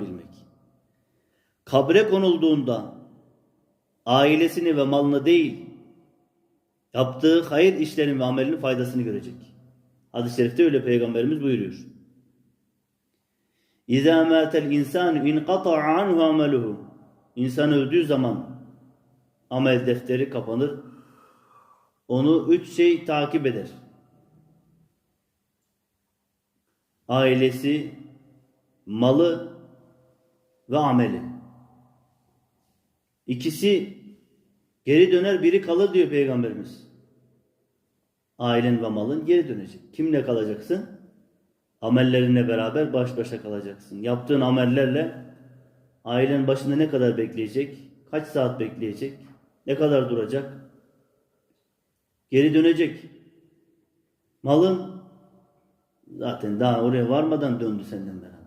bilmek. Kabre konulduğunda ailesini ve malını değil, yaptığı hayır işlerinin ve amelinin faydasını görecek. Hadis-i şerifte öyle Peygamberimiz buyuruyor. İzâ mâtel insânu inqata'a anhu ameluhu. İnsan öldüğü zaman amel defteri kapanır. Onu üç şey takip eder. Ailesi, malı ve ameli. İkisi geri döner biri kalır diyor Peygamberimiz. Ailen ve malın geri dönecek. Kimle kalacaksın? Amellerinle beraber baş başa kalacaksın. Yaptığın amellerle ailen başında ne kadar bekleyecek? Kaç saat bekleyecek? Ne kadar duracak? Geri dönecek. Malın zaten daha oraya varmadan döndü senden beraber.